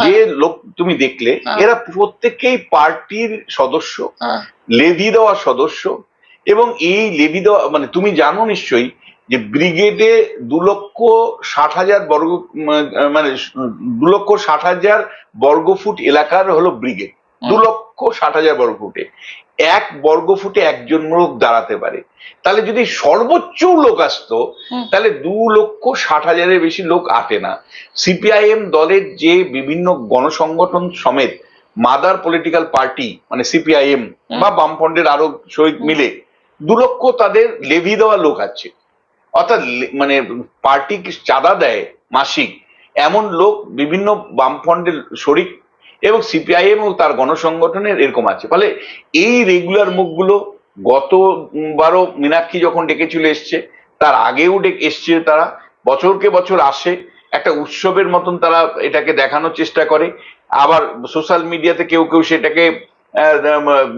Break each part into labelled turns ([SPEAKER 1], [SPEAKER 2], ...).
[SPEAKER 1] যে লোক তুমি দেখলে
[SPEAKER 2] হ্যাঁ।
[SPEAKER 1] এরা প্রত্যেকেই পার্টির সদস্য
[SPEAKER 2] হ্যাঁ।
[SPEAKER 1] লেভি দেওয়া সদস্য এবং এই লেভি দেওয়া মানে তুমি জানো নিশ্চয়ই যে ব্রিগেডে দু লক্ষ ষাট হাজার বর্গ মানে দু লক্ষ ষাট হাজার বর্গফুট এলাকার হলো ব্রিগেড দু লক্ষ ষাট হাজার বর্গফুটে এক বর্গফুটে একজন লোক দাঁড়াতে পারে। তাহলে যদি সর্বোচ্চ লোক আসতো। তাহলে দু লক্ষ ষাট হাজারের বেশি লোক আটে না। সিপিআইএম দলের যে বিভিন্ন গণসংগঠন সমেত মাদার পলিটিক্যাল পার্টি মানে সিপিআইএম বা বামফ্রন্টের আরও শহীদ মিলে দু লক্ষ তাদের লেভি দেওয়া লোক আছে। অর্থাৎ মানে পার্টি চাঁদা দেয় মাসিক। এমন লোক বিভিন্ন বামফ্রন্টের শরিক এবং সিপিআইএম ও তার গণসংগঠনের এরকম আছে। ফলে এই রেগুলার মুখগুলো গত বারও মীনাক্ষী যখন ডেকেছিল এসছে, তার আগেও ডেকে এসছে তারা, বছরকে বছর আসে, একটা উৎসবের মতন তারা এটাকে দেখানোর চেষ্টা করে। আবার সোশ্যাল মিডিয়াতে কেউ কেউ সেটাকে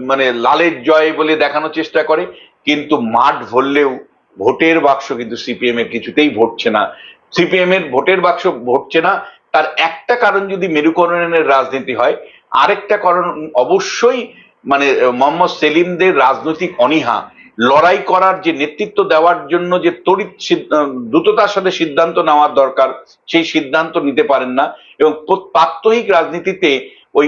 [SPEAKER 1] মানে লালের জয় বলে দেখানোর চেষ্টা করে, কিন্তু মাঠ ভরলেও ভোটের বাক্স কিন্তু সিপিএম এর কিছুতেই ভরছে না। সিপিএম এর ভোটের বাক্স ভরছে না তার একটা কারণ যদি মেরুকরণের রাজনীতি হয়, আরেকটা কারণ অবশ্যই মানে মোহাম্মদ সেলিমদের রাজনৈতিক অনীহা, লড়াই করার যে নেতৃত্ব দেওয়ার জন্য যে তড়িৎ দ্রুততার সাথে সিদ্ধান্ত নেওয়ার দরকার, সেই সিদ্ধান্ত নিতে পারেন না এবং প্রাত্যহিক রাজনীতিতে ওই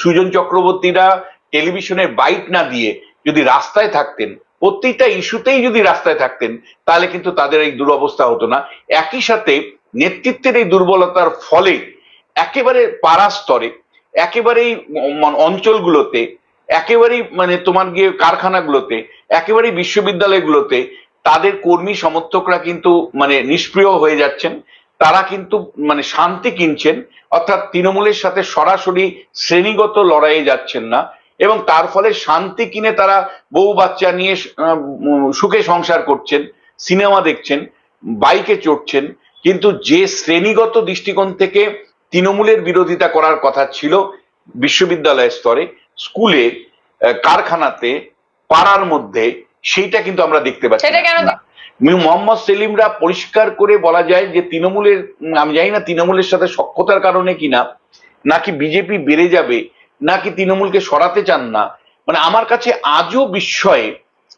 [SPEAKER 1] সুজন চক্রবর্তীরা টেলিভিশনের বাইট না দিয়ে যদি রাস্তায় থাকতেন প্রত্যেকটা ইস্যুতেই যদি রাস্তায় থাকতেন, তাহলে কিন্তু তাদের এই দুরবস্থা হতো না। একই সাথে নেতৃত্বের এই দুর্বলতার ফলে একেবারে পাড়া স্তরে একেবারেই অঞ্চলগুলোতে, একেবারেই মানে তোমার গিয়ে কারখানাগুলোতে, একেবারেই বিশ্ববিদ্যালয়গুলোতে তাদের কর্মী সমর্থকরা কিন্তু মানে নিষ্ক্রিয় হয়ে যাচ্ছেন। তারা কিন্তু মানে শান্তি কিনছেন, অর্থাৎ তৃণমূলের সাথে সরাসরি শ্রেণীগত লড়াইয়ে যাচ্ছেন না এবং তার ফলে শান্তি কিনে তারা বউ বাচ্চা নিয়ে সুখে সংসার করছেন, সিনেমা দেখছেন, বাইকে চড়ছেন কিন্তু যে শ্রেণীগত দৃষ্টিকোণ থেকে তৃণমূলের বিরোধিতা করার কথা ছিল বিশ্ববিদ্যালয় স্তরে স্কুলে কারখানাতে পাড়ার মধ্যে সেইটা কিন্তু আমরা দেখতে পাচ্ছি মোহাম্মদ সেলিমরা পরিষ্কার করে বলা যায় যে তৃণমূলের আমি জানি না তৃণমূলের সাথে সক্ষতার কারণে কিনা নাকি বিজেপি বেড়ে যাবে নাকি তৃণমূলকে সরাতে চান না। মানে আমার কাছে আজও বিস্ময়ে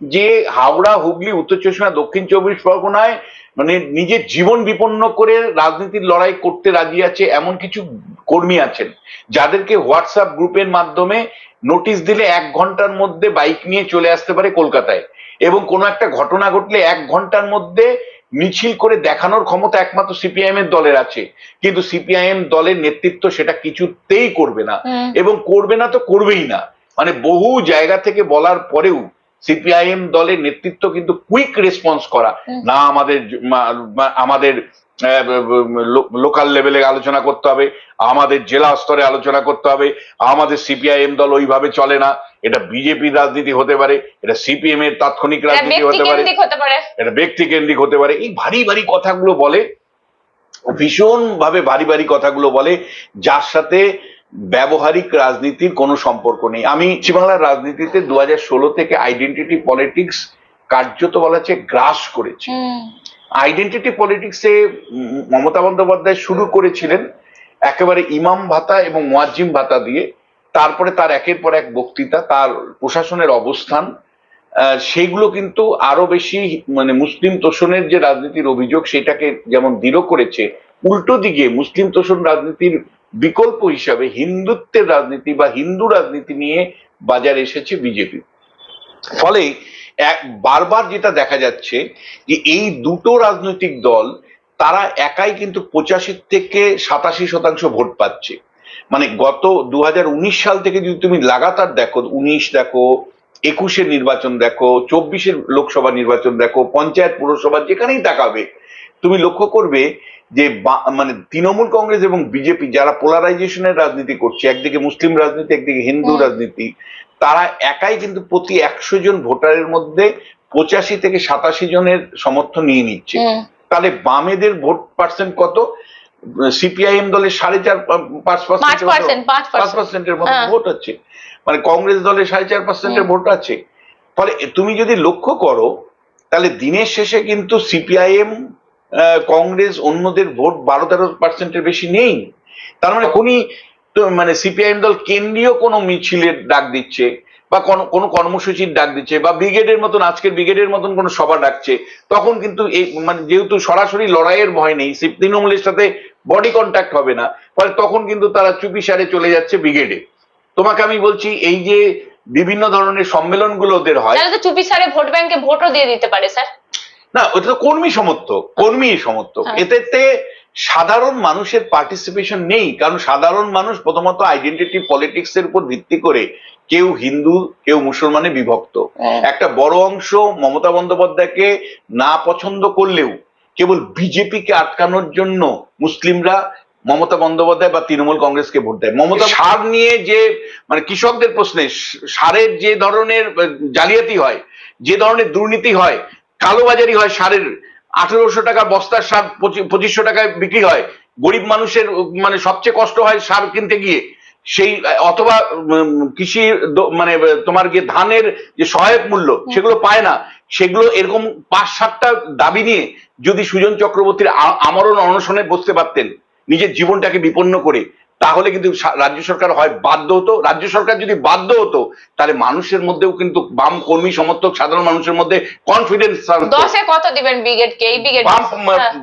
[SPEAKER 1] যে হাওড়া হুগলি উত্তর চব্বিশ পরগনা, দক্ষিণ চব্বিশ পরগনায় মানে নিজের জীবন বিপন্ন করে রাজনীতির লড়াই করতে রাজি আছে এমন কিছু কর্মী আছেন যাদেরকে হোয়াটসঅ্যাপ গ্রুপের মাধ্যমে নোটিশ দিলে এক ঘণ্টার মধ্যে বাইক নিয়ে চলে আসতে পারে কলকাতায়। এবং কোনো একটা ঘটনা ঘটলে এক ঘণ্টার মধ্যে মিছিল করে দেখানোর ক্ষমতা একমাত্র সিপিআইএম এর দলের আছে। কিন্তু সিপিআইএম দলের নেতৃত্ব সেটা কিছুতেই করবে না। এবং করবে না তো করবেই না। মানে বহু জায়গা থেকে বলার পরেও সিপিআইএম দলের নেতৃত্ব কিন্তু কুইক রেসপন্স করা। না আমাদের আমাদের লোকাল লেভেলে আলোচনা করতে হবে আমাদের জেলা স্তরে আলোচনা করতে হবে আমাদের সিপিআইএম দল ওইভাবে চলে না। এটা বিজেপির রাজনীতি হতে পারে এটা সিপিএম এর তাৎক্ষণিক রাজনীতি হতে পারে
[SPEAKER 2] হতে পারে।
[SPEAKER 1] এটা ব্যক্তি কেন্দ্রিক হতে পারে। এই ভারী ভারী কথাগুলো বলে ভীষণ ভাবে ভারী ভারী কথাগুলো বলে যার সাথে ব্যবহারিক রাজনীতির কোনো সম্পর্ক নেই। আমি পশ্চিমবাংলার রাজনীতিতে দু ষোলো থেকে আইডেন্টিটি পলিটিক্স কার্যত বলা হচ্ছে গ্রাস করেছে। আইডেন্টিটি পলিটিক্সে মমতা বন্দ্যোপাধ্যায় শুরু করেছিলেন একেবারে ইমাম ভাতা এবং মোয়াজ্জিম ভাতা দিয়ে। তারপরে তার একের পর এক বক্তৃতা তার প্রশাসনের অবস্থান আহ, সেগুলো কিন্তু আরও বেশি মানে মুসলিম তোষণের যে রাজনীতির অভিযোগ সেটাকে যেমন দৃঢ় করেছে উল্টো দিকে মুসলিম তোষণ রাজনীতির বিকল্প হিসাবে হিন্দুত্বের রাজনীতি বা হিন্দু রাজনীতি নিয়ে বাজারে এসেছে বিজেপি। ফলে এক, বারবার যেটা দেখা যাচ্ছে যে এই দুটো রাজনৈতিক দল, তারা একাই কিন্তু পঁচাশি থেকে সাতাশি শতাংশ ভোট পাচ্ছে। মানে গত দু হাজার উনিশ সাল থেকে যদি তুমি লাগাতার দেখো, উনিশ দেখো, একুশের নির্বাচন দেখো, চব্বিশের লোকসভা নির্বাচন দেখো, পঞ্চায়েত পুরসভা যেখানেই তাকাবে, তুমি লক্ষ্য করবে যে বা- মানে তৃণমূল কংগ্রেস এবং বিজেপি যারা পোলারাইজেশনের রাজনীতি করছে একদিকে মুসলিম রাজনীতি একদিকে হিন্দু রাজনীতি তারা একাই কিন্তু প্রতি একশো জন ভোটারের মধ্যে পঁচাশি থেকে সাতাশি জনের সমর্থন নিয়ে নিচ্ছে। তাহলে বামেদের ভোট পার্সেন্ট কত? সিপিআইএম দলের সাড়ে চার পার্সেন্ট
[SPEAKER 2] পাঁচ
[SPEAKER 1] পাঁচ পার্সেন্টের মতো
[SPEAKER 2] হ্যাঁ।
[SPEAKER 1] ভোট আছে। মানে কংগ্রেস দলের সাড়ে চার পার্সেন্টের ভোট আছে। ফলে তুমি যদি লক্ষ্য করো তাহলে দিনের শেষে কিন্তু সিপিআইএম কংগ্রেস অন্যদের ভোট বারো তেরো পার্সেন্টের বেশি নেই। তার মানে কোনি মানে সিপিআইএম দল কেন্দ্রীয় কোনো মিছিলের ডাক দিচ্ছে বা কোনো কর্মসূচির ডাক দিচ্ছে বা ব্রিগেডের মতন, আজকের ব্রিগেডের মতন কোনো সভা ডাকছে, তখন কিন্তু এই মানে যেহেতু সরাসরি লড়াইয়ের ভয় নেই তৃণমূলের সাথে বডি কন্ট্যাক্ট হবে না, ফলে তখন কিন্তু তারা চুপি সারে চলে যাচ্ছে ব্রিগেডে। তোমাকে আমি বলছি, এই যে বিভিন্ন ধরনের সম্মেলনগুলো ওদের হয়
[SPEAKER 2] তাহলে তো চুপি সারে ভোট ব্যাংকে ভোটও দিয়ে দিতে পারে, স্যার।
[SPEAKER 1] না ওটা তো কর্মী সমর্থক কর্মী সমর্থক
[SPEAKER 2] হ্যাঁ।
[SPEAKER 1] এতে সাধারণ মানুষের পার্টিসিপেশন নেই কারণ সাধারণ মানুষ প্রথমত আইডেন্টিটি পলিটিক্স এর উপর ভিত্তি করে কেউ হিন্দু কেউ মুসলমানে বিভক্ত
[SPEAKER 2] হ্যাঁ।
[SPEAKER 1] একটা বড় অংশ মমতা বন্দ্যোপাধ্যায়কে না পছন্দ করলেও কেবল বিজেপিকে আটকানোর জন্য মুসলিমরা মমতা বন্দ্যোপাধ্যায় বা তৃণমূল কংগ্রেসকে ভোট দেয় মমতা সার নিয়ে যে মানে কৃষকদের প্রশ্নে সারের যে ধরনের জালিয়াতি হয় যে ধরনের দুর্নীতি হয় কালোবাজারি হয় সারের। আঠেরোশো টাকা বস্তার সার পঁচিশশো টাকায় বিক্রি হয়। গরিব মানুষের মানে সবচেয়ে কষ্ট হয় সার কিনতে গিয়ে। সেই অথবা কৃষি মানে তোমার গিয়ে ধানের যে সহায়ক মূল্য সেগুলো পায় না। সেগুলো এরকম পাঁচ সাতটা দাবি নিয়ে যদি সুজন চক্রবর্তীর আমরণ অনশনে বসতে পারতেন নিজের জীবনটাকে বিপন্ন করে তাহলে কিন্তু রাজ্য সরকার হয় বাধ্য হতো। রাজ্য সরকার যদি বাধ্য হতো তাহলে মানুষের মধ্যেও কিন্তু বাম কর্মী সমর্থক সাধারণ মানুষের মধ্যে কনফিডেন্স
[SPEAKER 2] দশে কত দিবেন ব্রিগেডকে এই ব্রিগেড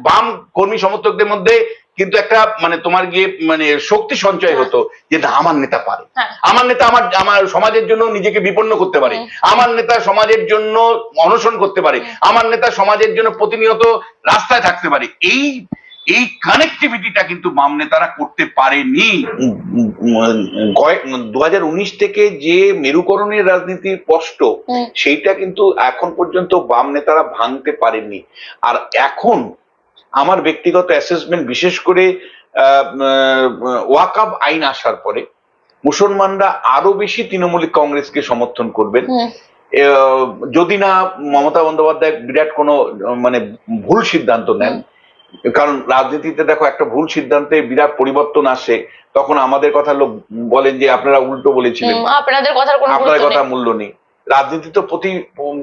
[SPEAKER 1] বাম কর্মী সমর্থকদের মধ্যে কিন্তু একটা মানে তোমার গিয়ে মানে শক্তি সঞ্চয় হতো যে না আমার নেতা পারে।
[SPEAKER 2] হ্যাঁ।
[SPEAKER 1] আমার নেতা আমার আমার সমাজের জন্য নিজেকে বিপন্ন করতে পারে। আমার নেতা সমাজের জন্য অনশন করতে পারে। আমার নেতা সমাজের জন্য প্রতিনিয়ত রাস্তায় থাকতে পারে। এই এই কানেক্টিভিটিটা কিন্তু বাম নেতারা করতে পারেনি। দু হাজার উনিশ থেকে যে মেরুকরণের রাজনীতি স্পষ্ট। সেইটা কিন্তু এখন পর্যন্ত বাম নেতারা ভাঙতে পারেননি। আর এখন আমার ব্যক্তিগত অ্যাসেসমেন্ট বিশেষ করে ওয়াকাব আইন আসার পরে মুসলমানরা আরও বেশি তৃণমূল কংগ্রেসকে সমর্থন করবেন। আহ, যদি না মমতা বন্দ্যোপাধ্যায় বিরাট কোনো মানে ভুল সিদ্ধান্ত নেন কারণ রাজনীতিতে দেখো একটা ভুল সিদ্ধান্তে বিরাট পরিবর্তন আসে তখন আমাদের কথা লোক বলেন যে আপনারা উল্টো বলেছিলেন।
[SPEAKER 2] আপনাদের কথার কোনো
[SPEAKER 1] আপনার কথা মূল্য নেই। রাজনীতি তো প্রতি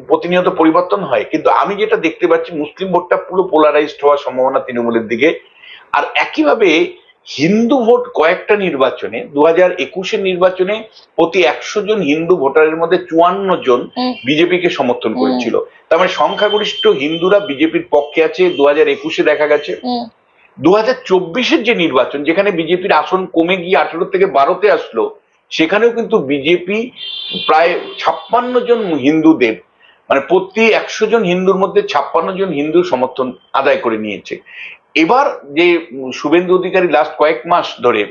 [SPEAKER 1] প্রতিনিয়ত পরিবর্তন হয় কিন্তু আমি যেটা দেখতে পাচ্ছি মুসলিম ভোটটা পুরো পোলারাইজড হওয়ার সম্ভাবনা তৃণমূলের দিকে। আর একইভাবে হিন্দু ভোট কয়েকটা নির্বাচনে দু হাজার একুশের নির্বাচনে প্রতি একশো জন হিন্দু ভোটারের মধ্যে চুয়ান্ন জন। বিজেপিকে সমর্থন করেছিল। তার মানে সংখ্যাগরিষ্ঠ হিন্দুরা বিজেপির পক্ষে আছে দু হাজার একুশে দেখা গেছে। দু হাজার চব্বিশের যে নির্বাচন যেখানে বিজেপির আসন কমে গিয়ে আঠেরো থেকে বারোতে আসলো সেখানেও কিন্তু বিজেপি প্রায় ছাপ্পান্ন জন হিন্দুদের মানে প্রতি একশো জন হিন্দুর মধ্যে ছাপ্পান্ন জন হিন্দু সমর্থন আদায় করে নিয়েছে। এবার যে শুভেন্দু অধিকারী লাস্ট কয়েক মাস ধরে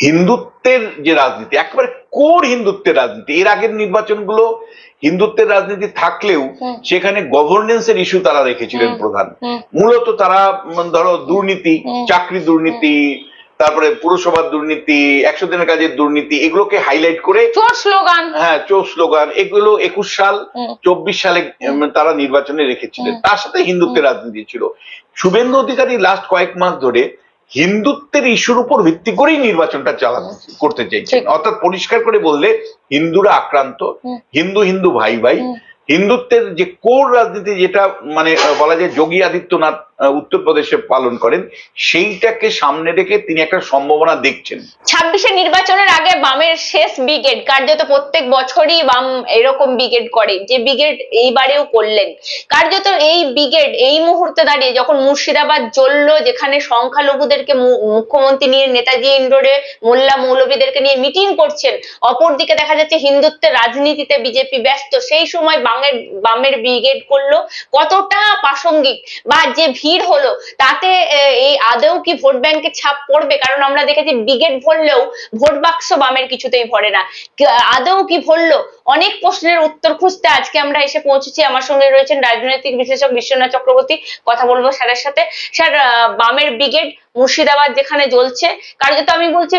[SPEAKER 1] হিন্দুত্বের যে রাজনীতি একেবারে কোর হিন্দুত্বের রাজনীতি এর আগের নির্বাচনগুলো হিন্দুত্বের রাজনীতি থাকলেও সেখানে গভর্নেন্সের ইস্যু তারা রেখেছিলেন প্রধান। মূলত তারা ধরো দুর্নীতি চাকরি দুর্নীতি তারপরে পুরসভার দুর্নীতি একশো দিনের কাজের দুর্নীতি এগুলোকে হাইলাইট করে
[SPEAKER 2] চোর স্লোগান।
[SPEAKER 1] হ্যাঁ চোর স্লোগান এগুলো একুশ সাল চব্বিশ সালে তারা নির্বাচনে রেখেছিলেন। তার সাথে হিন্দুত্বের রাজনীতি ছিল। শুভেন্দু অধিকারী লাস্ট কয়েক মাস ধরে হিন্দুত্বের ইস্যুর উপর ভিত্তি করেই নির্বাচনটা চালানো করতে চাইছেন। অর্থাৎ পরিষ্কার করে বললে হিন্দুরা আক্রান্ত হিন্দু হিন্দু ভাই ভাই। হিন্দুত্বের যে কোর রাজনীতি যেটা মানে বলা যায় যোগী আদিত্যনাথ উত্তরপ্রদেশে পালন করেন, সেইটাকে সামনে রেখে তিনি একটা সম্ভাবনা দেখছেন।
[SPEAKER 2] ছাব্বিশে নির্বাচনের আগে বামের শেষ ব্রিগেড, কার্যত প্রত্যেক বছরই বাম এরকম ব্রিগেড করে, যে ব্রিগেড এইবারেও করলেন। কার্যত এই ব্রিগেড এই মুহূর্তে দাঁড়িয়ে যখন মুর্শিদাবাদ জ্বললো, যেখানে সংখ্যালঘুদেরকে মুখ্যমন্ত্রী নিয়ে, নেতাজি ইন্ডোরে, মোল্লা মৌলবীদেরকে নিয়ে মিটিং করছেন, অপরদিকে দেখা যাচ্ছে হিন্দুত্বের রাজনীতিতে বিজেপি ব্যস্ত। সেই সময় বামের বামের ব্রিগেড করল। কতটা প্রাসঙ্গিক বা যে ভিড় হলো, তাতে এই আদৌ কি ভোট ব্যাংকের ছাপ পড়বে? কারণ আমরা দেখেছি ব্রিগেড ভরলেও ভোট বাক্স বামের কিছুতেই ভরে না। আদৌ কি ভরলো? অনেক প্রশ্নের উত্তর খুঁজতে আজকে আমরা এসে পৌঁছেছি। আমার সঙ্গে রয়েছেন রাজনৈতিক বিশ্লেষক বিশ্বনাথ চক্রবর্তী। কথা বলব স্যারের সাথে। স্যার বামের ব্রিগেড মুর্শিদাবাদ যেখানে জ্বলছে কার্যত আমি বলছি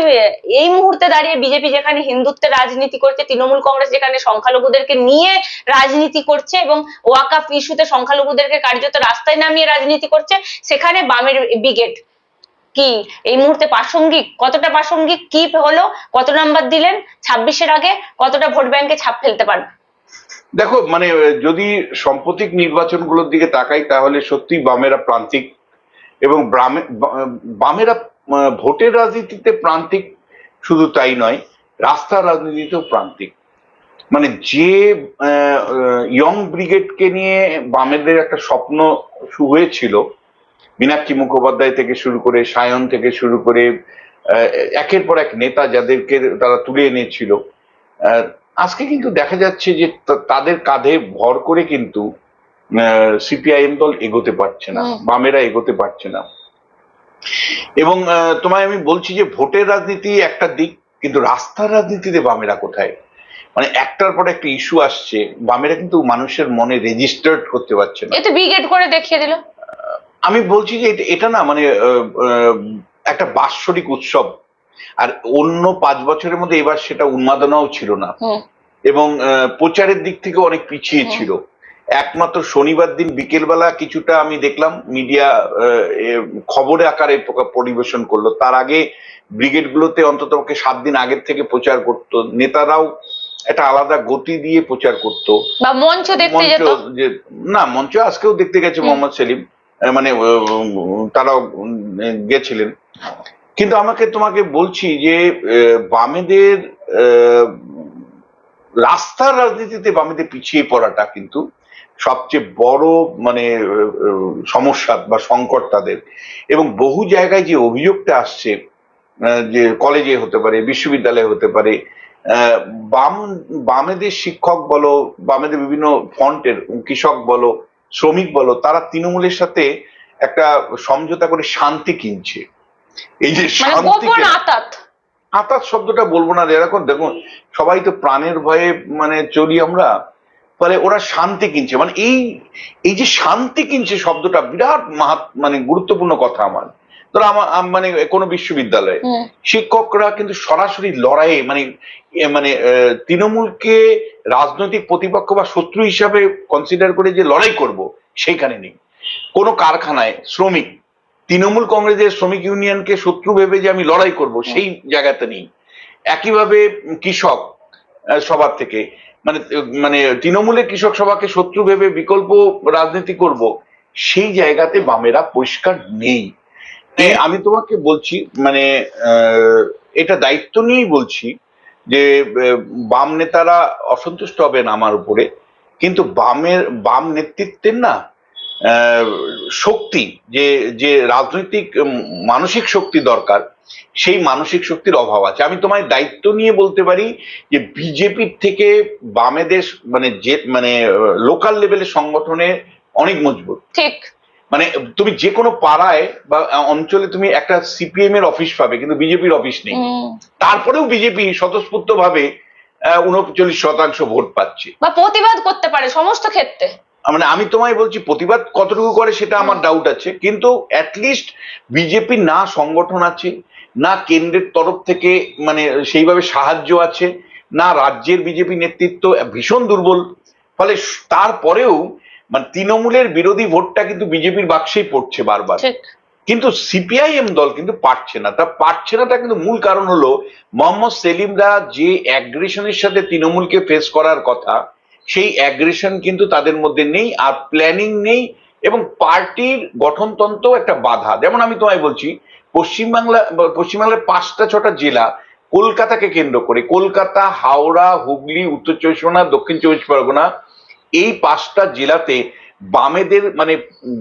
[SPEAKER 2] এই মুহূর্তে দাঁড়িয়ে বিজেপি যেখানে হিন্দুত্বের রাজনীতি করছে, তৃণমূল কংগ্রেস যেখানে সংখ্যালঘুদেরকে নিয়ে রাজনীতি করছে এবং ওয়াকাফ ইস্যুতে সংখ্যালঘুদেরকে কার্যত রাস্তায় নামিয়ে রাজনীতি করছে, সেখানে বামের ব্রিগেড। কি? এই মুহূর্তে প্রাসঙ্গিক, কতটা প্রাসঙ্গিক, কি হলো, কত নাম্বার দিলেন, ছাব্বিশের আগে কতটা ভোট ব্যাংকে ছাপ ফেলতে পারবে?
[SPEAKER 1] দেখো মানে যদি সাম্প্রতিক নির্বাচনগুলোর দিকে তাকাই, তাহলে সত্যি বামেরা প্রান্তিক এবং বামেরা ভোটের রাজনীতিতে প্রান্তিক শুধু তাই নয়, রাস্তা রাজনীতিতেও প্রান্তিক। মানে যে ইয়ং ব্রিগেডকে নিয়ে বামেদের একটা স্বপ্ন হয়েছিল মীনাক্ষী মুখোপাধ্যায় থেকে শুরু করে সায়ন থেকে শুরু করে একের পর এক নেতা যাদেরকে তারা তুলে এনেছিল। আজকে কিন্তু দেখা যাচ্ছে যে তাদের কাঁধে ভর করে কিন্তু সিপিআইএম দল এগোতে পারছে না বামেরা এগোতে পারছে না। এবং আহ, তোমায় আমি বলছি যে ভোটের রাজনীতি একটা দিক কিন্তু রাস্তার রাজনীতিতে বামেরা কোথায়? মানে একটার পর একটা ইস্যু আসছে বামেরা কিন্তু মানুষের মনে রেজিস্টার্ড করতে পারছে না।
[SPEAKER 2] এ তো ব্রিগেড করে দেখিয়ে দিল।
[SPEAKER 1] আমি বলছি যে এটা- না মানে একটা বাৎসরিক উৎসব। আর অন্য পাঁচ বছরের মধ্যে এবার সেটা উন্মাদনাও ছিল না। এবং প্রচারের দিক থেকে অনেক পিছিয়ে ছিল। একমাত্র শনিবার দিন বিকেলবেলা কিছুটা আমি দেখলাম মিডিয়া খবরে আকারে পরিবেশন করল। তার আগে ব্রিগেড গুলোতে অন্তত সাত দিন আগের থেকে প্রচার করতো। নেতারাও একটা আলাদা গতি দিয়ে প্রচার করতো।
[SPEAKER 2] মঞ্চ দেখতে
[SPEAKER 1] না মঞ্চ আজকেও দেখতে গেছে মোহাম্মদ সেলিম। মানে তারাও গেছিলেন। কিন্তু আমাকে তোমাকে বলছি যে বামেদের রাস্তার রাজনীতিতে বামেদের পিছিয়ে পড়াটা কিন্তু সবচেয়ে বড় মানে সমস্যা বা সংকট তাদের। এবং বহু জায়গায় যে অভিযোগটা আসছে যে কলেজে হতে পারে, বিশ্ববিদ্যালয়ে হতে পারে বাম, বামেদের শিক্ষক বলো, বামেদের বিভিন্ন ফন্টের কৃষক বলো শ্রমিক বলো তারা তৃণমূলের সাথে একটা সমঝোতা করে শান্তি কিনছে। এই যে শান্তি
[SPEAKER 2] আতাত।
[SPEAKER 1] শব্দটা বলব না এরকম দেখুন সবাই তো প্রাণের ভয়ে মানে চলি আমরা ফলে ওরা শান্তি কিনছে। মানে এই এই যে শান্তি কিনছে শব্দটা বিরাট মাহাত মানে গুরুত্বপূর্ণ কথা আমার। ধরো আমার মানে কোনো বিশ্ববিদ্যালয়ে। শিক্ষকরা কিন্তু সরাসরি লড়াইয়ে মানে মানে তৃণমূলকে রাজনৈতিক প্রতিপক্ষ বা শত্রু হিসাবে কনসিডার করে যে লড়াই করব সেইখানে নেই। কোনো কারখানায় শ্রমিক তৃণমূল কংগ্রেসের শ্রমিক ইউনিয়নকে শত্রু ভেবে যে আমি লড়াই করব সেই জায়গাতে নেই। একইভাবে কৃষক সবার থেকে মানে মানে তৃণমূলের কৃষক সভাকে শত্রু ভেবে বিকল্প রাজনীতি করব সেই জায়গাতে বামেরা পরিষ্কার নেই। এ, আমি তোমাকে বলছি মানে এটা দায়িত্ব নিয়েই বলছি যে বাম নেতারা অসন্তুষ্ট হবেন আমার উপরে কিন্তু বামের বাম নেতৃত্বের না শক্তি যে যে রাজনৈতিক মানসিক শক্তি দরকার সেই মানসিক শক্তির অভাব আছে। আমি তোমায় দায়িত্ব নিয়ে বলতে পারি যে বিজেপির থেকে বামেদের মানে যে মানে লোকাল লেভেলের সংগঠনে অনেক মজবুত।
[SPEAKER 2] ঠিক।
[SPEAKER 1] মানে তুমি যে কোনো পাড়ায় বা অঞ্চলে তুমি একটা সিপিএম এর অফিস পাবে কিন্তু বিজেপির অফিস নেই। তারপরেও বিজেপি স্বতঃস্ফূর্ত ভাবে উনচল্লিশ শতাংশ ভোট পাচ্ছে।
[SPEAKER 2] বা প্রতিবাদ করতে পারে সমস্ত ক্ষেত্রে।
[SPEAKER 1] মানে আমি তোমায় বলছি প্রতিবাদ কতটুকু করে সেটা আমার ডাউট আছে। কিন্তু অ্যাটলিস্ট বিজেপি না সংগঠন আছে না কেন্দ্রের তরফ থেকে মানে সেইভাবে সাহায্য আছে না রাজ্যের বিজেপি নেতৃত্ব ভীষণ দুর্বল। ফলে তারপরেও মানে তৃণমূলের বিরোধী ভোটটা কিন্তু বিজেপির বাক্সেই পড়ছে বারবার। কিন্তু সিপিআইএম দল কিন্তু পারছে না। তা পারছে না তা কিন্তু মূল কারণ হলো মোহাম্মদ সেলিমরা যে অ্যাগ্রেশনের সাথে তৃণমূলকে ফেস করার কথা সেই অ্যাগ্রেশন কিন্তু তাদের মধ্যে নেই আর প্ল্যানিং নেই এবং পার্টির গঠনতন্ত্র একটা বাধা। যেমন আমি তোমায় বলছি পশ্চিমবাংলা পশ্চিমবাংলার পাঁচটা ছটা জেলা কলকাতাকে কেন্দ্র করে কলকাতা হাওড়া হুগলি উত্তর চব্বিশ পরগনা দক্ষিণ চব্বিশ পরগনা এই পাঁচটা জেলাতে বামেদের মানে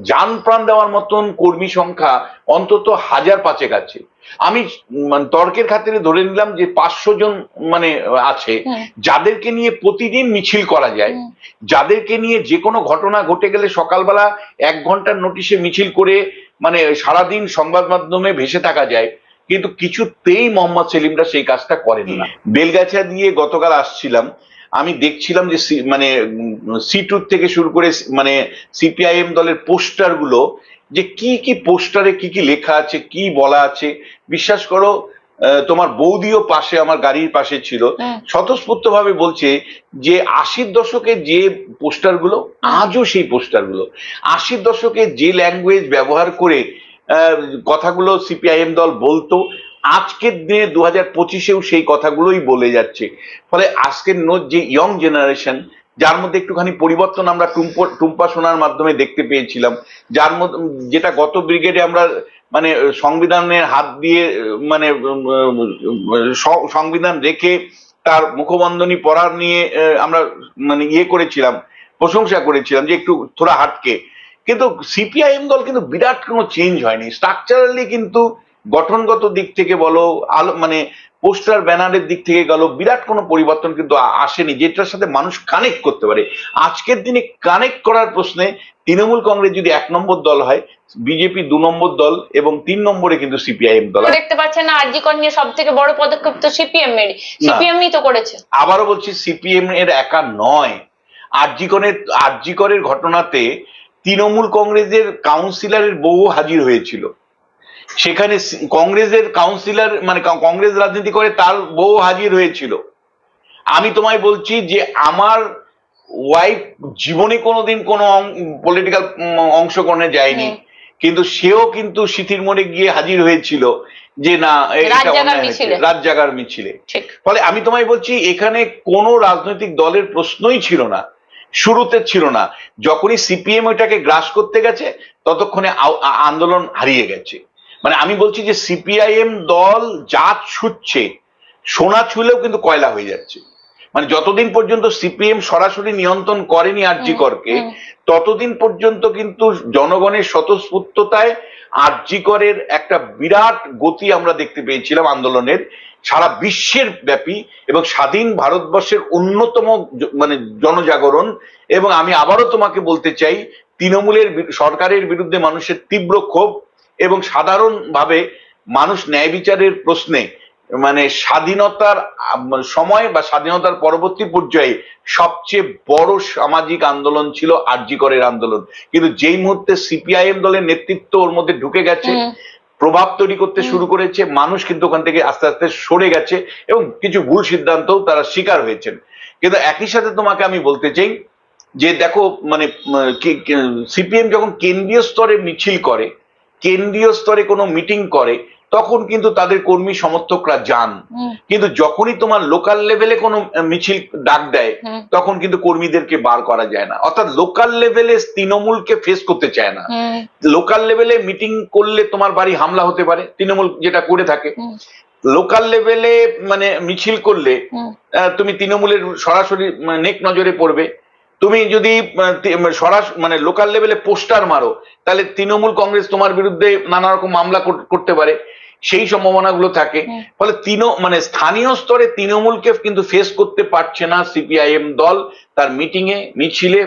[SPEAKER 1] যান প্রাণ দেওয়ার মতন কর্মী সংখ্যা অন্তত হাজার পাঁচেক আছে। আমি মানে তর্কের খাতিরে ধরে নিলাম যে পাঁচশো জন মানে আছে যাদেরকে নিয়ে প্রতিদিন মিছিল করা যায় যাদেরকে নিয়ে যে কোনো ঘটনা ঘটে গেলে সকালবেলা এক ঘণ্টার নোটিশে মিছিল করে মানে সারাদিন সংবাদ মাধ্যমে ভেসে থাকা যায় কিন্তু কিছুতেই মোহাম্মদ সেলিমরা সেই কাজটা করেন না। বেলগাছা দিয়ে গতকাল আসছিলাম আমি দেখছিলাম যে সি- মানে সিটুর থেকে শুরু করে সি- মানে সিপিআইএম দলের পোস্টারগুলো যে কি কি পোস্টারে কি কি লেখা আছে কি বলা আছে বিশ্বাস করো তোমার বৌদিও পাশে আমার গাড়ির পাশে ছিল
[SPEAKER 2] হুম।
[SPEAKER 1] স্বতঃস্ফূর্ত ভাবে বলছে যে আশির দশকে যে পোস্টারগুলো আজও সেই পোস্টারগুলো আশির দশকে যে ল্যাঙ্গুয়েজ ব্যবহার করে আহ, কথাগুলো সিপিআইএম দল বলতো আজকের দিনে দু হাজার পঁচিশেও সেই কথাগুলোই বলে যাচ্ছে। ফলে আজকের নোট যে ইয়ং জেনারেশন যার মধ্যে একটুখানি পরিবর্তন আমরা টুম্প শোনার মাধ্যমে দেখতে পেয়েছিলাম, যার মধ্যে, যেটা গত ব্রিগেডে আমরা মানে সংবিধানের হাত দিয়ে মানে সংবিধান রেখে তার মুখবন্ধনী পড়ার নিয়ে আমরা মানে ইয়ে করেছিলাম, প্রশংসা করেছিলাম যে একটু থোড়া হাটকে। কিন্তু সিপিআইএম দল কিন্তু বিরাট কোনো চেঞ্জ হয়নি। স্ট্রাকচারালি কিন্তু গঠনগত দিক থেকে বলো আলো মানে পোস্টার ব্যানারের দিক থেকে গেল বিরাট কোনো পরিবর্তন কিন্তু আসেনি যেটার সাথে মানুষ কানেক্ট করতে পারে। আজকের দিনে কানেক্ট করার প্রশ্নে তৃণমূল কংগ্রেস যদি এক নম্বর দল হয় বিজেপি দু নম্বর দল এবং তিন নম্বরে কিন্তু সিপিআইএম দল
[SPEAKER 2] দেখতে পাচ্ছেন না আরজি কর নিয়ে সব থেকে বড় পদক্ষেপ তো সিপিএম এর সিপিএমই তো করেছে।
[SPEAKER 1] আবারও বলছি সিপিএম এর একা নয়। আরজিকরের আরজিকরের ঘটনাতে তৃণমূল কংগ্রেসের কাউন্সিলরের বউ হাজির হয়েছিল। সেখানে কংগ্রেসের কাউন্সিলর মানে কংগ্রেস রাজনীতি করে তার বউ হাজির হয়েছিল। আমি তোমায় বলছি যে আমার ওয়াইফ জীবনে কোনোদিন কোনো পলিটিক্যাল অংশগ্রহণে যায়নি। কিন্তু সেও কিন্তু মোড়ে গিয়ে হাজির হয়েছিল যে না
[SPEAKER 2] রাত জাগার মিছিলে।
[SPEAKER 1] ফলে আমি তোমায় বলছি এখানে কোনো রাজনৈতিক দলের প্রশ্নই ছিল না শুরুতে ছিল না। যখনই সিপিএম ওইটাকে গ্রাস করতে গেছে ততক্ষণে আন্দোলন হারিয়ে গেছে। মানে আমি বলছি যে সিপিআইএম দল জাত ছুটছে সোনা ছুলেও কিন্তু কয়লা হয়ে যাচ্ছে মানে যতদিন পর্যন্ত সিপিএম সরাসরি নিয়ন্ত্রণ করেনি আরজি করকে। ততদিন পর্যন্ত কিন্তু জনগণের স্বতঃস্ফূর্ততায় আরজি করের একটা বিরাট গতি আমরা দেখতে পেয়েছিলাম আন্দোলনের সারা বিশ্বের ব্যাপী এবং স্বাধীন ভারতবর্ষের অন্যতম মানে জনজাগরণ এবং আমি আবারও তোমাকে বলতে চাই তৃণমূলের সরকারের বিরুদ্ধে মানুষের তীব্র ক্ষোভ এবং সাধারণভাবে মানুষ ন্যায় বিচারের প্রশ্নে মানে স্বাধীনতার সময় বা স্বাধীনতার পরবর্তী পর্যায়ে সবচেয়ে বড় সামাজিক আন্দোলন ছিল আরজিকরের আন্দোলন। কিন্তু যেই মুহূর্তে সিপিআইএম দলের নেতৃত্ব ওর মধ্যে ঢুকে গেছে প্রভাব তৈরি করতে শুরু করেছে মানুষ কিন্তু ওখান থেকে আস্তে আস্তে সরে গেছে এবং কিছু ভুল সিদ্ধান্তও তারা শিকার হয়েছেন। কিন্তু একই সাথে তোমাকে আমি বলতে চাই যে দেখো মানে সিপিএম যখন কেন্দ্রীয় স্তরে মিছিল করে কেন্দ্রীয় স্তরে কোনো মিটিং করে তখন কিন্তু তাদের কর্মী সমর্থকরা যান। কিন্তু যখনই তোমার লোকাল লেভেলে কোনো মিছিল ডাক দেয় তখন কিন্তু কর্মীদেরকে বার করা যায় না। অর্থাৎ লোকাল লেভেলে তৃণমূলকে ফেস করতে চায় না। লোকাল লেভেলে মিটিং করলে তোমার বাড়ি হামলা হতে পারে তৃণমূল যেটা করে থাকে। লোকাল লেভেলে মানে মিছিল করলে তুমি তৃণমূলের সরাসরি মানে, নেক নজরে পড়বে। তুমি যদি সরাস মানে লোকাল লেভেলে পোস্টার মারো তাহলে তৃণমূল কংগ্রেস তোমার বিরুদ্ধে নানা রকম মামলা করতে পারে। সেই সম্ভাবনাগুলো থাকে। ফলে তৃণ মানে স্থানীয় স্তরে তৃণমূলকে কিন্তু ফেস করতে পারছে না সিপিআইএম দল তার মিটিং এ মিছিলে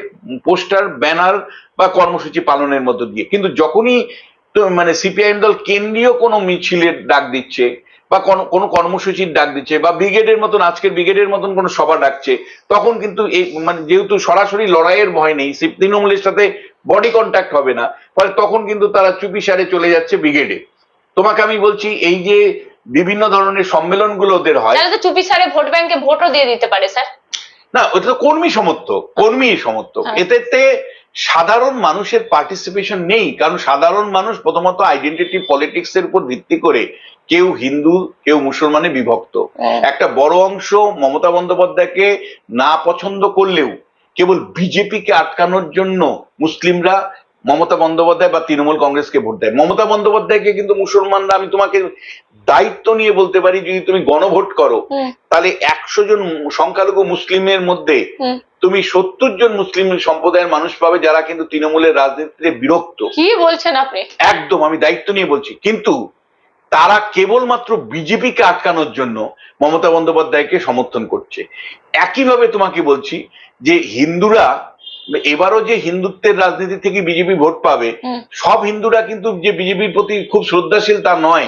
[SPEAKER 1] পোস্টার ব্যানার বা কর্মসূচি পালনের মধ্য দিয়ে। কিন্তু যখনই মানে সিপিআইএম দল কেন্দ্রীয় কোনো মিছিলের ডাক দিচ্ছে বা কোনো কর্মসূচির ডাক দিচ্ছে বা ব্রিগেডের মতন আজকের ব্রিগেডের মতন কোনো সভা ডাকছে তখন কিন্তু এই মানে যেহেতু সরাসরি লড়াইয়ের ভয় নেই সি- তৃণমূলের সাথে বডি কন্ট্যাক্ট হবে না ফলে তখন কিন্তু তারা চুপিসারে চলে যাচ্ছে ব্রিগেডে। তোমাকে আমি বলছি এই যে বিভিন্ন ধরনের সম্মেলনগুলো ওদের হয়
[SPEAKER 2] তাহলে তো চুপি সারে ভোট ব্যাংকে ভোটও দিয়ে দিতে পারে স্যার।
[SPEAKER 1] না ওটা তো কর্মী সমর্থক কর্মী সমর্থক।
[SPEAKER 2] হ্যাঁ।
[SPEAKER 1] এতে সাধারণ মানুষের পার্টিসিপেশন নেই কারণ সাধারণ মানুষ প্রথমত আইডেন্টিটি পলিটিক্স এর উপর ভিত্তি করে কেউ হিন্দু কেউ মুসলমানে বিভক্ত
[SPEAKER 2] হ্যাঁ।
[SPEAKER 1] একটা বড় অংশ মমতা বন্দ্যোপাধ্যায়কে না পছন্দ করলেও কেবল বিজেপিকে আটকানোর জন্য মুসলিমরা মমতা বন্দ্যোপাধ্যায় বা তৃণমূল কংগ্রেসকে ভোট দেয় মমতা বন্দ্যোপাধ্যায়কে কিন্তু মুসলমানরা আমি তোমাকে দায়িত্ব নিয়ে বলতে পারি যদি তুমি গণভোট করো তাহলে একশো জন সংখ্যালঘু মুসলিমের মধ্যে। তুমি সত্তর জন মুসলিম সম্প্রদায়ের মানুষ পাবে যারা কিন্তু তৃণমূলের রাজনীতিতে বিরক্ত।
[SPEAKER 2] কি বলছেন আপনি?
[SPEAKER 1] একদম আমি দায়িত্ব নিয়ে বলছি। কিন্তু তারা কেবলমাত্র বিজেপিকে আটকানোর জন্য মমতা বন্দ্যোপাধ্যায়কে সমর্থন করছে। একইভাবে তোমাকে বলছি যে হিন্দুরা এবারও যে হিন্দুত্বের রাজনীতি থেকে বিজেপি ভোট পাবে সব হিন্দুরা কিন্তু যে বিজেপির প্রতি খুব শ্রদ্ধাশীল তা নয়।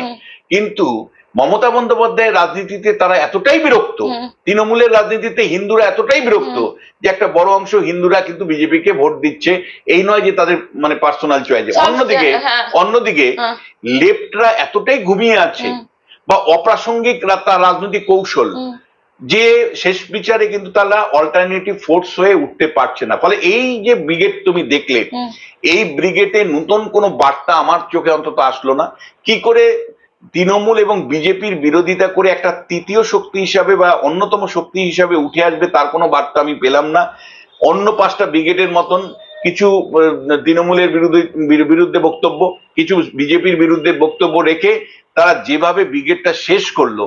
[SPEAKER 1] কিন্তু মমতা বন্দ্যোপাধ্যায়ের রাজনীতিতে তারা এতটাই বিরক্ত তৃণমূলের রাজনীতিতে হিন্দুরা এতটাই বিরক্ত যে একটা বড় অংশ হিন্দুরা কিন্তু বিজেপিকে ভোট দিচ্ছে। এই নয় যে তাদের মানে পার্সোনাল চয়েস অন্যদিকে
[SPEAKER 2] হ্যাঁ।
[SPEAKER 1] অন্যদিকে
[SPEAKER 2] হ্যাঁ।
[SPEAKER 1] লেফটরা এতটাই ঘুমিয়ে আছে বা অপ্রাসঙ্গিক তার রাজনৈতিক কৌশল যে শেষ বিচারে কিন্তু তারা অল্টারনেটিভ ফোর্স হয়ে উঠতে পারছে না। ফলে এই যে ব্রিগেড তুমি দেখলে এই ব্রিগেডে নতুন কোনো বার্তা আমার চোখে অন্তত আসলো না। কি করে তৃণমূল এবং বিজেপির বিরোধিতা করে একটা তৃতীয় শক্তি হিসাবে বা অন্যতম শক্তি হিসাবে উঠে আসবে, তার কোনো বার্তা আমি পেলাম না। অন্য পাঁচটা ব্রিগেডের মতন কিছু তৃণমূলের বিরুদ্ধে বিরুদ্ধে বক্তব্য, কিছু বিজেপির বিরুদ্ধে বক্তব্য রেখে তারা যেভাবে ব্রিগেডটা শেষ করল,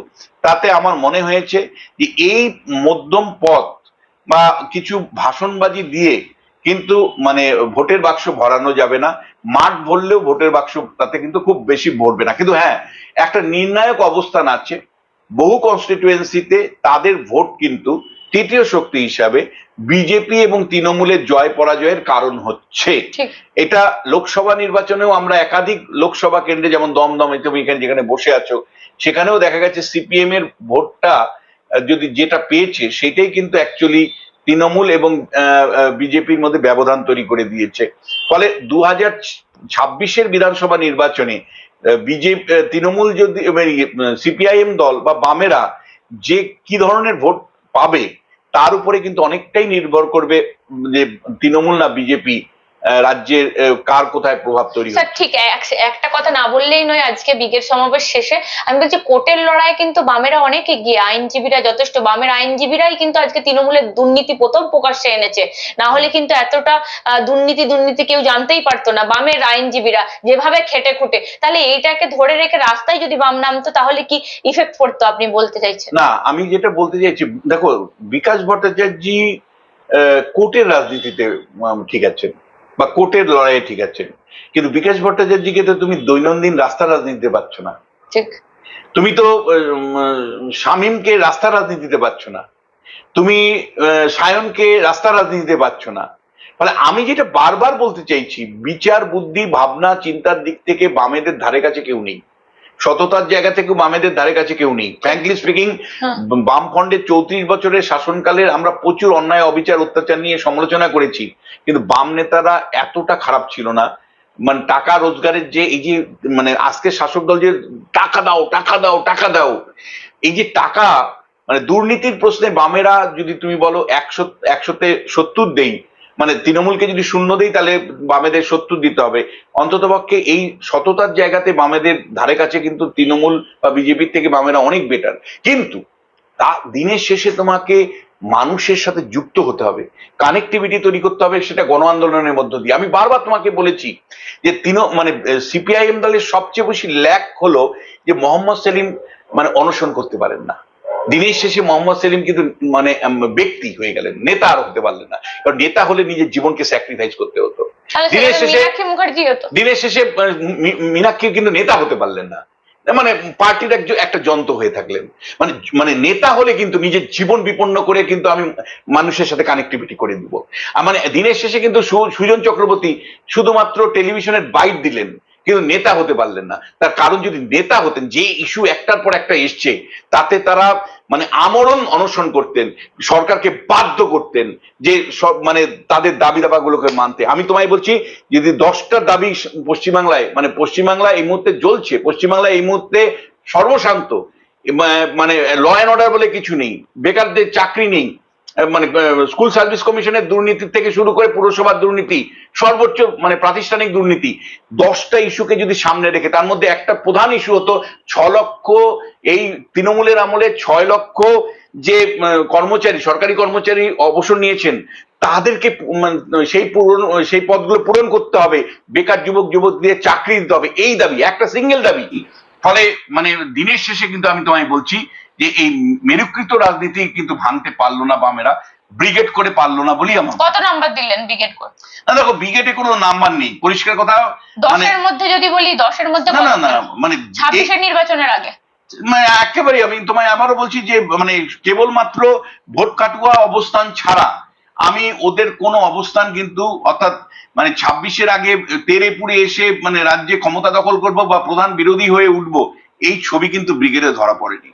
[SPEAKER 1] তাতে আমার মনে হয়েছে যে এই মধ্যম পথ বা কিছু ভাষণবাজি দিয়ে কিন্তু মানে ভোটের বাক্স ভরানো যাবে না। মাঠ ভরলেও ভোটের বাক্স তাতে কিন্তু খুব বেশি ভরবে না। কিন্তু হ্যাঁ একটা নির্ণায়ক অবস্থান আছে। বহু কনস্টিটুয়েন্সিতে তাদের ভোট কিন্তু তৃতীয় শক্তি হিসাবে বিজেপি এবং তৃণমূলের জয় পরাজয়ের কারণ হচ্ছে। এটা লোকসভা নির্বাচনেও আমরা একাধিক লোকসভা কেন্দ্রে যেমন দমদমে তুমি এখানে যেখানে বসে আছো সেখানেও দেখা গেছে সিপিএম এর ভোটটা যদি যেটা পেয়েছে সেটাই কিন্তু অ্যাকচুয়ালি তৃণমূল এবং বিজেপির মধ্যে ব্যবধান তৈরি করে দিয়েছে। ফলে দু হাজার ছাব্বিশের বিধানসভা নির্বাচনে বিজেপি তৃণমূল যদি সিপিআইএম দল বা বামেরা যে কি ধরনের ভোট পাবে, তার উপরে কিন্তু অনেকটাই নির্ভর করবে যে তৃণমূল না বিজেপি রাজ্যের কার কোথায় প্রভাব তৈরি
[SPEAKER 2] স্যার ঠিক একটা কথা না বললেই নয় আজকে বিগের সমাবেশ শেষে। আমি বলছি কোর্টের লড়াই কিন্তু বামেরা অনেক এগিয়ে আইনজীবীরা যথেষ্ট। বামের আইনজীবীরাই কিন্তু আজকে তৃণমূলের দুর্নীতি প্রথম প্রকাশ্যে এনেছে। না হলে কিন্তু এতটা দুর্নীতি দুর্নীতি কেউ জানতেই পারতো না বামের আইনজীবীরা যেভাবে খেটে খুঁটে। তাহলে এইটাকে ধরে রেখে রাস্তায় যদি বাম নামতো তাহলে কি ইফেক্ট পড়তো আপনি বলতে চাইছেন?
[SPEAKER 1] না আমি যেটা বলতে চাইছি দেখো বিকাশ ভট্টাচার্যজি আহ, কোর্টের রাজনীতিতে ঠিক আছেন। বা কোর্টের লড়াইয়ে ঠিক আছে। কিন্তু বিকাশ ভট্টাচার্যকে তো তুমি দৈনন্দিন রাস্তা রাজনীতিতে পাচ্ছ না।
[SPEAKER 2] ঠিক।
[SPEAKER 1] তুমি তো শামীমকে রাস্তা রাজনীতিতে পাচ্ছ না। তুমি আহ, সায়নকে রাস্তা রাজনীতিতে পাচ্ছ না। ফলে আমি যেটা বারবার বলতে চাইছি বিচার বুদ্ধি ভাবনা চিন্তার দিক থেকে বামেদের ধারে কাছে কেউ নেই। সততার জায়গা থেকে বামেদের ধারে কাছে কেউ নেই। Frankly speaking. বামফ্রন্টের চৌত্রিশ বছরের শাসনকালের আমরা প্রচুর অন্যায় অবিচার অত্যাচার নিয়ে সমালোচনা করেছি। কিন্তু বাম নেতারা এতটা খারাপ ছিল না। মানে টাকা রোজগারের যে এই যে মানে আজকে শাসক দল যে টাকা দাও টাকা দাও টাকা দাও এই যে টাকা মানে দুর্নীতির প্রশ্নে বামেরা যদি তুমি বলো একশো একশোতে সত্তর দেই মানে তৃণমূলকে যদি শূন্য দেই, তাহলে বামেদের সত্তর দিতে হবে। অন্ততপক্ষে এই সততার জায়গাতে বামেদের ধারে কাছে কিন্তু তৃণমূল বা বিজেপির থেকে বামেরা অনেক বেটার কিন্তু তা দিনের শেষে তোমাকে মানুষের সাথে যুক্ত হতে হবে। কানেক্টিভিটি তৈরি করতে হবে, সেটা গণ আন্দোলনের মধ্য দিয়ে। আমি বারবার তোমাকে বলেছি যে তিন মানে সিপিআইএম দলের সবচেয়ে বেশি ল্যাক হলো যে মোহাম্মদ সেলিম মানে অনশন করতে পারেন না। দিনের শেষে মোহাম্মদ সেলিম কিন্তু মানে ব্যক্তি হয়ে গেলেন নেতা আর হতে পারলেন না। কারণ নেতা হলে নিজের জীবনকে স্যাক্রিফাইস করতে হতো। দিনের শেষে- দিনের শেষে মীনাক্ষী কিন্তু নেতা হতে পারলেন না। মানে পার্টির একজন একটা যন্ত্র হয়ে থাকলেন। মানে মানে নেতা হলে কিন্তু নিজের জীবন বিপন্ন করে কিন্তু আমি মানুষের সাথে কানেক্টিভিটি করে দিব মানে দিনের শেষে কিন্তু সুজন চক্রবর্তী শুধুমাত্র টেলিভিশনের বাইট দিলেন। কিন্তু নেতা হতে পারলেন না। তার কারণ যদি নেতা হতেন, যে ইস্যু একটার পর একটা এসছে, তাতে তারা মানে আমরণ অনশন করতেন, সরকারকে বাধ্য করতেন, যে সব মানে তাদের দাবি দাবাগুলোকে মানতে। আমি তোমায় বলছি, যদি দশটা দাবি পশ্চিমবাংলায় মানে পশ্চিমবাংলায় এই মুহূর্তে জ্বলছে পশ্চিমবাংলায় এই মুহূর্তে সর্বশান্ত মানে ল অ্যান্ড অর্ডার বলে কিছু নেই, বেকারদের চাকরি নেই মানে স্কুল সার্ভিস কমিশনের দুর্নীতি থেকে শুরু করে পুরসভার দুর্নীতি, সর্বোচ্চ মানে প্রাতিষ্ঠানিক দুর্নীতি, দশটা ইস্যুকে যদি সামনে রেখে, তার মধ্যে একটা প্রধান ইস্যু হতো ছ লক্ষ, এই তৃণমূলের আমলে ছয় লক্ষ যে কর্মচারী, সরকারি কর্মচারী অবসর নিয়েছেন, তাদেরকে মানে সেই পূরণ সেই পদগুলো পূরণ করতে হবে, বেকার যুবক যুবকদের চাকরি দিতে হবে, এই দাবি, একটা সিঙ্গেল দাবি ফলে মানে দিনের শেষে কিন্তু আমি তোমায় বলছি যে এই মেরুকৃত রাজনীতি কিন্তু ভাঙতে পারল না বামেরা ব্রিগেড করে পারল না বলি আমার।
[SPEAKER 2] কত নাম্বার দিলেন ব্রিগেড করে?
[SPEAKER 1] না দেখো ব্রিগেডে কোনো নাম্বার নেই। পরিষ্কার কথা মানে
[SPEAKER 2] দশের মধ্যে যদি বলি দশের মধ্যে
[SPEAKER 1] না না না? মানে
[SPEAKER 2] ছাব্বিশের নির্বাচনের আগে।
[SPEAKER 1] মানে একেবারে আমি তোমায় আবারও বলছি যে মানে কেবলমাত্র ভোট কাটুয়া অবস্থান ছাড়া আমি ওদের কোনো অবস্থান কিন্তু অর্থাৎ মানে ছাব্বিশের আগে তেরে পুড়ে এসে মানে রাজ্যে ক্ষমতা দখল করব বা প্রধান বিরোধী হয়ে উঠবো এই ছবি কিন্তু ব্রিগেডে ধরা পড়েনি।